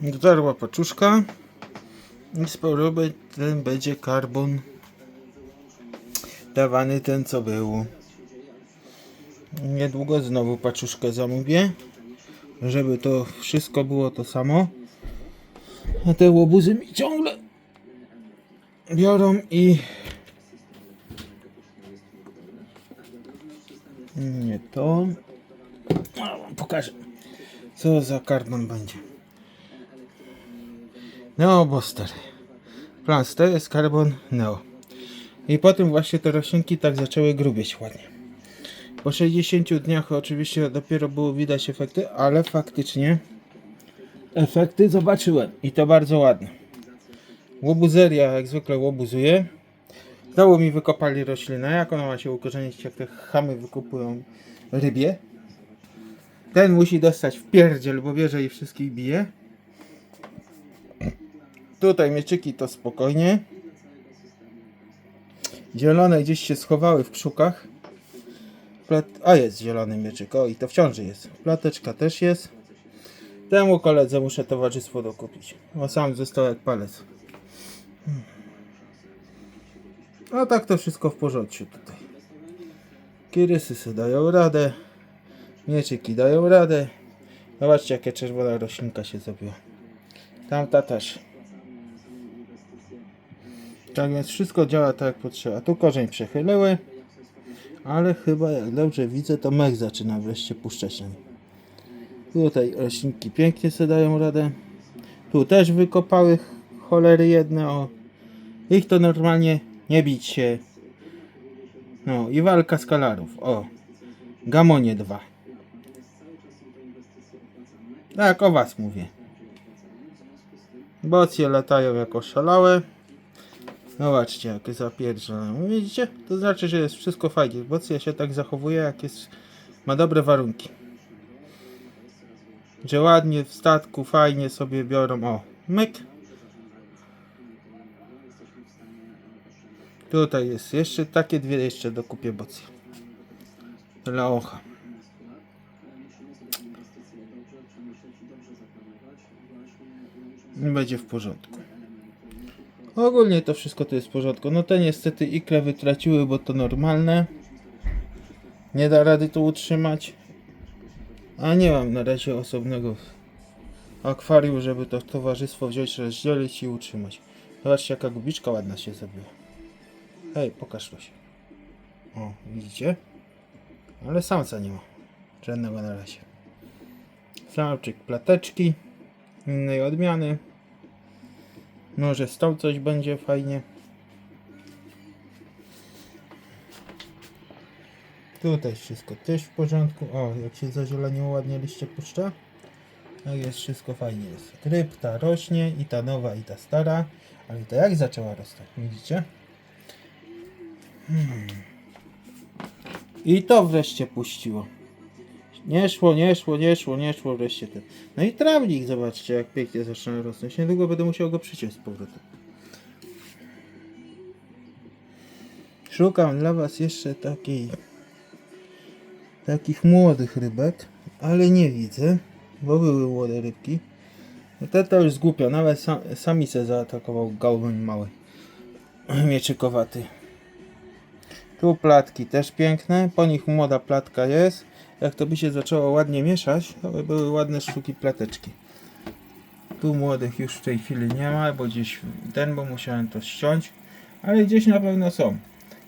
Dotarła paczuszka i z powrotem będzie karbon dawany ten co był. Niedługo znowu paczuszkę zamówię, żeby to wszystko było to samo. A te łobuzy mi ciągle biorą i nie to. Pokażę co za karbon będzie. Neo Buster. Plans to jest karbon Neo. I potem właśnie te roślinki tak zaczęły grubieć ładnie. Po 60 dniach oczywiście dopiero było widać efekty, ale faktycznie efekty zobaczyłem i to bardzo ładne. Łobuzeria jak zwykle łobuzuje. Znowu mi wykopali roślinę, jak ona ma się ukorzenić, jak te chamy wykopują rybie. Ten musi dostać w pierdziel, bo bierze i wszystkich bije. Tutaj mieczyki to spokojnie. Zielone gdzieś się schowały w krzukach. Plat... A jest zielony mieczyk, o i to w ciąży jest. Plateczka też jest. Temu koledze muszę towarzystwo dokupić, bo sam został jak palec. Hmm. A tak to wszystko w porządku tutaj. Kirysy dają radę. Mieczyki dają radę. Zobaczcie jakie czerwona roślinka się zrobiła. Tamta też. Tak więc wszystko działa tak jak potrzeba. Tu korzeń przechyliły. Ale chyba jak dobrze widzę to mech zaczyna wreszcie puszczać nim. Tutaj roślinki pięknie sobie dają radę. Tu też wykopały cholery jedne. O. Ich to normalnie nie bić się. No i walka skalarów. O. Gamonie 2. Tak, o was mówię. Bocje latają jako szalałe. Zobaczcie, jakie zapierdzielają. Widzicie? To znaczy, że jest wszystko fajnie. Bocja się tak zachowuje, jak jest... Ma dobre warunki. Że ładnie w statku, fajnie sobie biorą. O, myk. Tutaj jest jeszcze takie dwie jeszcze dokupię bocje. Dla ocha. I będzie w porządku. Ogólnie to wszystko to jest w porządku. No te niestety ikre wytraciły, bo to normalne. Nie da rady to utrzymać. A nie mam na razie osobnego akwarium, żeby to towarzystwo wziąć, rozdzielić i utrzymać. Zobaczcie jaka gubiczka ładna się zrobiła. Hej, pokaż to się. O, widzicie? Ale samca nie ma. Żadnego na razie. Samczyk plateczki. Innej odmiany. Może z tą coś będzie fajnie. Tutaj wszystko też w porządku. O, jak się zazieleniło ładnie liście puszcza. Tak jest, wszystko fajnie jest. Krypta rośnie i ta nowa i ta stara. Ale to jak zaczęła rosnąć, widzicie? Hmm. I to wreszcie puściło. Nie szło, nie szło, nie szło, nie szło wreszcie ten. No i trawnik, zobaczcie jak pięknie zaczyna rosnąć. Niedługo będę musiał go przyciąć z powrotem. Szukam dla was jeszcze takiej takich młodych rybek, ale nie widzę, bo były młode rybki. No te to już zgłupio, nawet sam, sami se zaatakował gałbym mały, mieczykowaty. Tu platki też piękne, po nich młoda platka jest. Jak to by się zaczęło ładnie mieszać, to by były ładne sztuki plateczki. Tu młodych już w tej chwili nie ma, bo gdzieś ten, bo musiałem to ściąć, ale gdzieś na pewno są.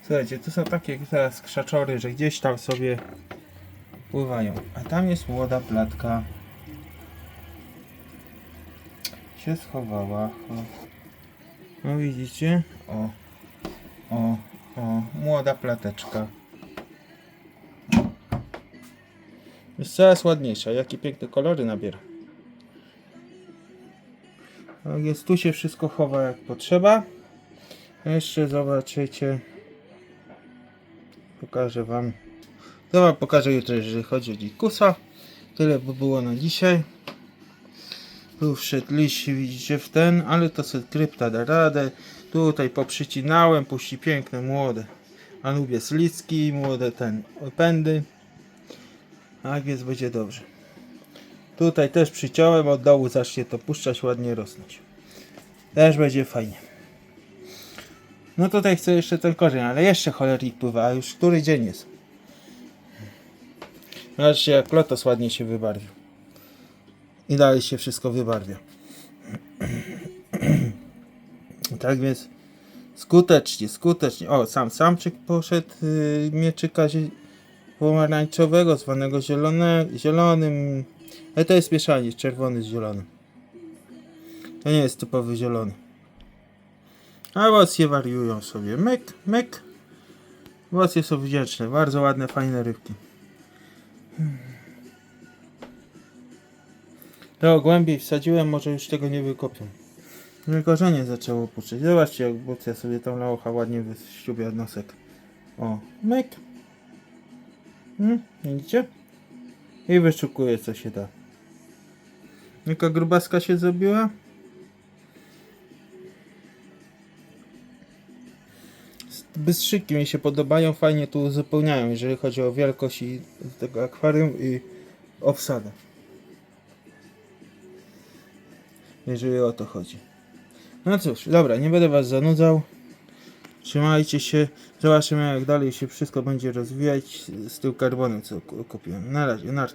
Słuchajcie, to są takie teraz krzaczory, że gdzieś tam sobie pływają. A tam jest młoda platka. Się schowała. No widzicie? O. O. O. Młoda plateczka. Jest coraz ładniejsza. Jakie piękne kolory nabiera. Tak jest, tu się wszystko chowa jak potrzeba. Jeszcze zobaczycie. Pokażę wam. Wam pokażę jutro, jeżeli chodzi o dzikusa. Tyle by było na dzisiaj. Tu wszedł liść, widzicie w ten, ale to sobie krypta da radę. Tutaj poprzycinałem, puści piękne młode. Anubies licki, młode ten pędy. Tak więc będzie dobrze. Tutaj też przyciąłem, od dołu zacznie to puszczać, ładnie rosnąć. Też będzie fajnie. No tutaj chcę jeszcze ten korzeń, ale jeszcze cholernik pływa, a już który dzień jest. Zobaczcie jak lotos ładnie się wybarwił. I dalej się wszystko wybarwia. tak więc skutecznie, skutecznie. O, sam samczyk poszedł yy, mieczyka pomarańczowego, zwanego zielone, zielonym. Ale to jest mieszanie, czerwony z zielonym. To nie jest typowy zielony. A łosje wariują sobie. Myk, myk. Łosje są wdzięczne. Bardzo ładne, fajne rybki. To głębiej wsadziłem, może już tego nie wykopią. No korzenie zaczęło puszczać. Zobaczcie, jak Bucja sobie tą laocha ładnie wyściubia nosek. O, myk. Hmm, widzicie? I wyszukuje, co się da. Jaka grubaska się zrobiła? Bystrzyki mi się podobają, fajnie tu uzupełniają, jeżeli chodzi o wielkość i tego akwarium i obsadę. Jeżeli o to chodzi. No cóż, dobra, nie będę was zanudzał. Trzymajcie się. Zobaczymy jak dalej się wszystko będzie rozwijać z tym karbonem, co ku- kupiłem. Na razie, na